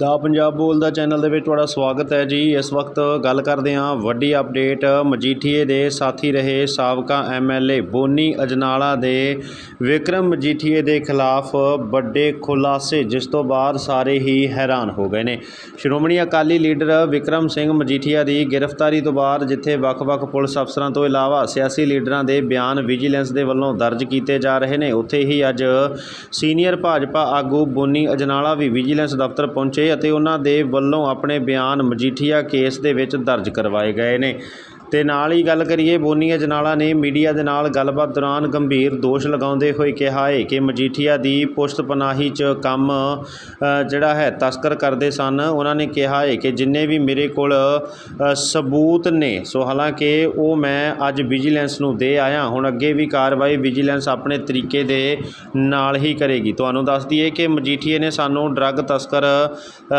ਦਾ ਪੰਜਾਬ ਬੋਲਦਾ ਚੈਨਲ ਦੇ ਵਿੱਚ ਤੁਹਾਡਾ ਸਵਾਗਤ ਹੈ ਜੀ। ਇਸ ਵਕਤ ਗੱਲ ਕਰਦੇ ਹਾਂ ਵੱਡੀ ਅਪਡੇਟ ਮਜੀਠੀਏ ਦੇ ਸਾਥੀ ਰਹੇ ਸਾਬਕਾ ਐਮਐਲਏ ਬੋਨੀ ਅਜਨਾਲਾ ਦੇ ਵਿਕਰਮ ਮਜੀਠੀਏ ਦੇ ਖਿਲਾਫ ਵੱਡੇ ਖੁਲਾਸੇ, ਜਿਸ ਤੋਂ ਬਾਅਦ ਸਾਰੇ ਹੀ ਹੈਰਾਨ ਹੋ ਗਏ ਨੇ। ਸ਼੍ਰੋਮਣੀ ਅਕਾਲੀ ਲੀਡਰ ਵਿਕਰਮ ਸਿੰਘ ਮਜੀਠੀਆ ਦੀ ਗ੍ਰਿਫਤਾਰੀ ਤੋਂ ਬਾਅਦ ਜਿੱਥੇ ਵੱਖ-ਵੱਖ ਪੁਲਿਸ ਅਫਸਰਾਂ ਤੋਂ ਇਲਾਵਾ ਸਿਆਸੀ ਲੀਡਰਾਂ ਦੇ ਬਿਆਨ ਵਿਜੀਲੈਂਸ ਦੇ ਵੱਲੋਂ ਦਰਜ ਕੀਤੇ ਜਾ ਰਹੇ ਨੇ, ਉੱਥੇ ਹੀ ਅੱਜ ਸੀਨੀਅਰ ਭਾਜਪਾ ਆਗੂ ਬੋਨੀ ਅਜਨਾਲਾ ਵੀ ਵਿਜੀਲੈਂਸ ਦਫ਼ਤਰ ਪਹੁੰਚੇ। ਅਤੇ ਉਹਨਾਂ ਦੇ ਵੱਲੋਂ ਆਪਣੇ ਬਿਆਨ ਮਜੀਠੀਆ ਕੇਸ ਦੇ ਵਿੱਚ ਦਰਜ ਕਰਵਾਏ ਗਏ ਨੇ। ਅਤੇ ਨਾਲ ਹੀ ਗੱਲ ਕਰੀਏ ਬੋਨੀ ਅਜਨਾਲਾ ਨੇ ਮੀਡੀਆ ਦੇ ਨਾਲ ਗੱਲਬਾਤ ਦੌਰਾਨ ਗੰਭੀਰ ਦੋਸ਼ ਲਗਾਉਂਦੇ ਹੋਏ ਕਿਹਾ ਹੈ ਕਿ ਮਜੀਠੀਆ ਦੀ ਪੁਸ਼ਤ ਪਨਾਹੀ 'ਚ ਕੰਮ ਜਿਹੜਾ ਹੈ, ਤਸਕਰ ਕਰਦੇ ਸਨ। ਉਹਨਾਂ ਨੇ ਕਿਹਾ ਹੈ ਕਿ ਜਿੰਨੇ ਵੀ ਮੇਰੇ ਕੋਲ ਸਬੂਤ ਨੇ, ਸੋ ਹਾਲਾਂਕਿ ਉਹ ਮੈਂ ਅੱਜ ਵਿਜੀਲੈਂਸ ਨੂੰ ਦੇ ਆਇਆ। ਹੁਣ ਅੱਗੇ ਵੀ ਕਾਰਵਾਈ ਵਿਜੀਲੈਂਸ ਆਪਣੇ ਤਰੀਕੇ ਦੇ ਨਾਲ ਹੀ ਕਰੇਗੀ। ਤੁਹਾਨੂੰ ਦੱਸ ਦਈਏ ਕਿ ਮਜੀਠੀਏ ਨੇ ਸਾਨੂੰ ਡਰੱਗ ਤਸਕਰ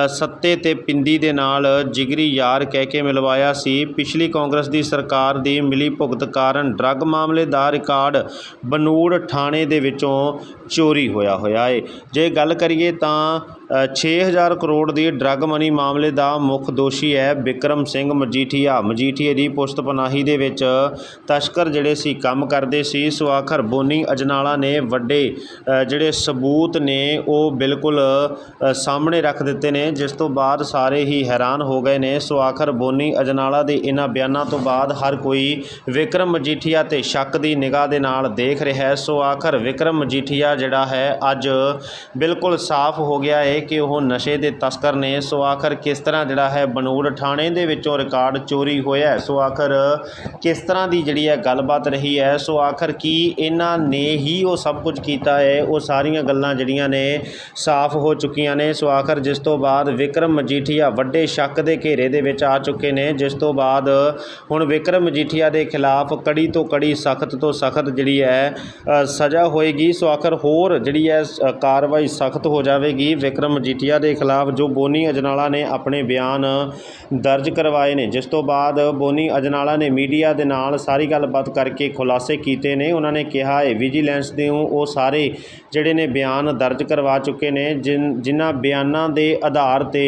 ਸੱਤੇ ਤੇ ਪਿੰਦੀ ਦੇ ਨਾਲ ਜਿਗਰੀ ਯਾਰ ਕਹਿ ਕੇ ਮਿਲਵਾਇਆ ਸੀ। ਪਿਛਲੀ ਕਾਂਗਰਸ ਦੀ ਸਰਕਾਰ ਦੀ ਮਿਲੀ ਭੁਗਤ ਕਾਰਨ ਡਰੱਗ ਮਾਮਲੇ ਦਾ ਰਿਕਾਰਡ ਬਨੂੜ ਥਾਣੇ ਦੇ ਵਿੱਚੋਂ ਚੋਰੀ ਹੋਇਆ ਹੋਇਆ ਏ। ਜੇ ਗੱਲ ਕਰੀਏ ਤਾਂ ਅ, 6000 ਕਰੋੜ ਦੀ ਡਰੱਗ ਮਨੀ ਮਾਮਲੇ ਦਾ ਮੁੱਖ ਦੋਸ਼ੀ ਹੈ ਵਿਕਰਮ ਸਿੰਘ ਮਜੀਠੀਆ। ਮਜੀਠੀਏ ਦੀ ਪੁਸ਼ਤ ਪਨਾਹੀ ਦੇ ਵਿੱਚ ਤਸਕਰ ਜਿਹੜੇ ਸੀ ਕੰਮ ਕਰਦੇ ਸੀ। ਸੋ ਆਖਰ ਬੋਨੀ ਅਜਨਾਲਾ ਨੇ ਵੱਡੇ ਜਿਹੜੇ ਸਬੂਤ ਨੇ ਉਹ ਬਿਲਕੁਲ ਸਾਹਮਣੇ ਰੱਖ ਦਿੱਤੇ ਨੇ ਜਿਸ ਤੋਂ ਬਾਅਦ ਸਾਰੇ ਹੀ ਹੈਰਾਨ ਹੋ ਗਏ ਨੇ। ਸੋ ਆਖਰ ਬੋਨੀ ਅਜਨਾਲਾ ਦੇ ਇਹਨਾਂ ਬਿਆਨਾਂ ਤੋਂ ਬਾਅਦ ਹਰ ਕੋਈ ਵਿਕਰਮ ਮਜੀਠੀਆ ਤੇ ਸ਼ੱਕ ਦੀ ਨਿਗਾਹ ਦੇ ਨਾਲ ਦੇਖ ਰਿਹਾ ਹੈ। ਸੋ ਆਖਰ ਵਿਕਰਮ ਮਜੀਠੀਆ ਜਿਹੜਾ ਹੈ, ਅੱਜ ਬਿਲਕੁਲ ਸਾਫ਼ ਹੋ ਗਿਆ ਹੈ ਕਿ ਉਹ ਨਸ਼ੇ ਦੇ ਤਸਕਰ ਨੇ। ਸੋ ਆਖਰ ਕਿਸ ਤਰ੍ਹਾਂ ਜਿਹੜਾ ਹੈ, ਬਨੂੜ ਥਾਣੇ ਦੇ ਵਿੱਚੋਂ ਰਿਕਾਰਡ ਚੋਰੀ ਹੋਇਆ ਸੋ ਆਖਰ ਕਿਸ ਤਰ੍ਹਾਂ ਦੀ ਜਿਹੜੀ ਹੈ ਗੱਲਬਾਤ ਰਹੀ ਹੈ? ਸੋ ਆਖਰ ਕੀ ਇਹਨਾਂ ਨੇ ਹੀ ਉਹ ਸਭ ਕੁਝ ਕੀਤਾ ਹੈ? ਉਹ ਸਾਰੀਆਂ ਗੱਲਾਂ ਜਿਹੜੀਆਂ ਨੇ ਸਾਫ਼ ਹੋ ਚੁੱਕੀਆਂ ਨੇ। ਸੋ ਆਖਰ ਜਿਸ ਤੋਂ ਬਾਅਦ ਵਿਕਰਮ ਮਜੀਠੀਆ ਵੱਡੇ ਸ਼ੱਕ ਦੇ ਘੇਰੇ ਦੇ ਵਿੱਚ ਆ ਚੁੱਕੇ ਨੇ। ਜਿਸ ਤੋਂ ਬਾਅਦ ਹੁਣ ਵਿਕਰਮ ਮਜੀਠੀਆ ਦੇ ਖਿਲਾਫ ਕੜੀ ਤੋਂ ਕੜੀ, ਸਖਤ ਤੋਂ ਸਖਤ ਜਿਹੜੀ ਹੈ ਸਜ਼ਾ ਹੋਏਗੀ। ਸੋ ਆਖਰ ਹੋਰ ਜਿਹੜੀ ਹੈ ਕਾਰਵਾਈ ਸਖਤ ਹੋ ਜਾਵੇਗੀ। ਵਿਕਰਮ ਮਜੀਠੀਆ ਦੇ ਖਿਲਾਫ ਜੋ ਬੋਨੀ ਅਜਨਾਲਾ ਨੇ ਆਪਣੇ ਬਿਆਨ ਦਰਜ ਕਰਵਾਏ ਨੇ, ਜਿਸ ਤੋਂ ਬਾਅਦ ਬੋਨੀ ਅਜਨਾਲਾ ਨੇ ਮੀਡੀਆ ਦੇ ਨਾਲ ਸਾਰੀ ਗੱਲਬਾਤ ਕਰਕੇ ਖੁਲਾਸੇ ਕੀਤੇ ਨੇ। ਉਹਨਾਂ ਨੇ ਕਿਹਾ ਹੈ ਵਿਜੀਲੈਂਸ ਦੇ ਉਹ ਸਾਰੇ ਜਿਹੜੇ ਨੇ ਬਿਆਨ ਦਰਜ ਕਰਵਾ ਚੁੱਕੇ ਨੇ, ਜਿਨ, ਜਿਨ੍ਹਾਂ ਬਿਆਨਾਂ ਦੇ ਆਧਾਰ ਤੇ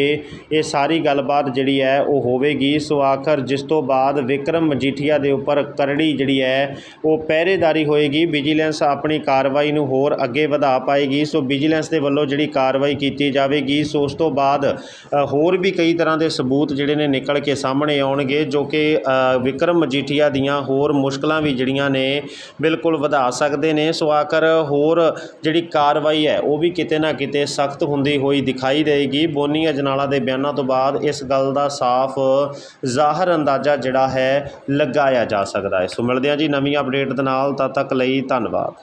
ਇਹ ਸਾਰੀ ਗੱਲਬਾਤ ਜਿਹੜੀ ਹੈ, ਉਹ ਹੋਵੇਗੀ। ਸੋ ਆਖਰ ਜਿਸ ਤੋਂ ਬਾਅਦ ਵਿਕਰਮ ਮਜੀਠੀਆ ਦੇ ਉੱਪਰ ਕਰੜੀ ਜਿਹੜੀ ਹੈ, ਉਹ ਪਹਿਰੇਦਾਰੀ ਹੋਏਗੀ। ਵਿਜੀਲੈਂਸ ਆਪਣੀ ਕਾਰਵਾਈ ਨੂੰ ਹੋਰ ਅੱਗੇ ਵਧਾ ਪਾਏਗੀ। ਸੋ ਵਿਜੀਲੈਂਸ ਦੇ ਵੱਲੋਂ ਜਿਹੜੀ ਕਾਰਵਾਈ ਕੀਤੀ ਜਾਵੇਗੀ। ਸੋ ਉਸ ਤੋਂ ਬਾਅਦ ਹੋਰ ਵੀ ਕਈ ਤਰ੍ਹਾਂ ਦੇ ਸਬੂਤ ਜਿਹੜੇ ਨੇ ਨਿਕਲ ਕੇ ਸਾਹਮਣੇ ਆਉਣਗੇ, ਜੋ ਕਿ ਵਿਕਰਮ ਮਜੀਠੀਆ ਦੀਆਂ ਹੋਰ ਮੁਸ਼ਕਲਾਂ ਵੀ ਜਿਹੜੀਆਂ ਨੇ ਬਿਲਕੁਲ ਵਧਾ ਸਕਦੇ ਨੇ। ਸੋ ਆਖਰ ਹੋਰ ਜਿਹੜੀ ਕਾਰਵਾਈ ਹੈ, ਉਹ ਵੀ ਕਿਤੇ ਨਾ ਕਿਤੇ ਸਖਤ ਹੁੰਦੀ ਹੋਈ ਦਿਖਾਈ ਦੇਗੀ ਬੋਨੀ ਅਜਨਾਲਾ ਦੇ ਬਿਆਨਾਂ ਤੋਂ ਬਾਅਦ ਇਸ ਗੱਲ ਦਾ ਸਾਫ਼, ਜ਼ਾਹਰ ਅੰਦਾਜ਼ਾ ਜਿਹੜਾ ਹੈ, ਲਗਾਇਆ ਜਾ ਸਕਦਾ ਹੈ। ਸੋ ਮਿਲਦੇ ਹਾਂ ਜੀ ਨਵੀਂ ਅਪਡੇਟ ਦੇ ਨਾਲ। ਤਦ ਤੱਕ ਲਈ ਧੰਨਵਾਦ।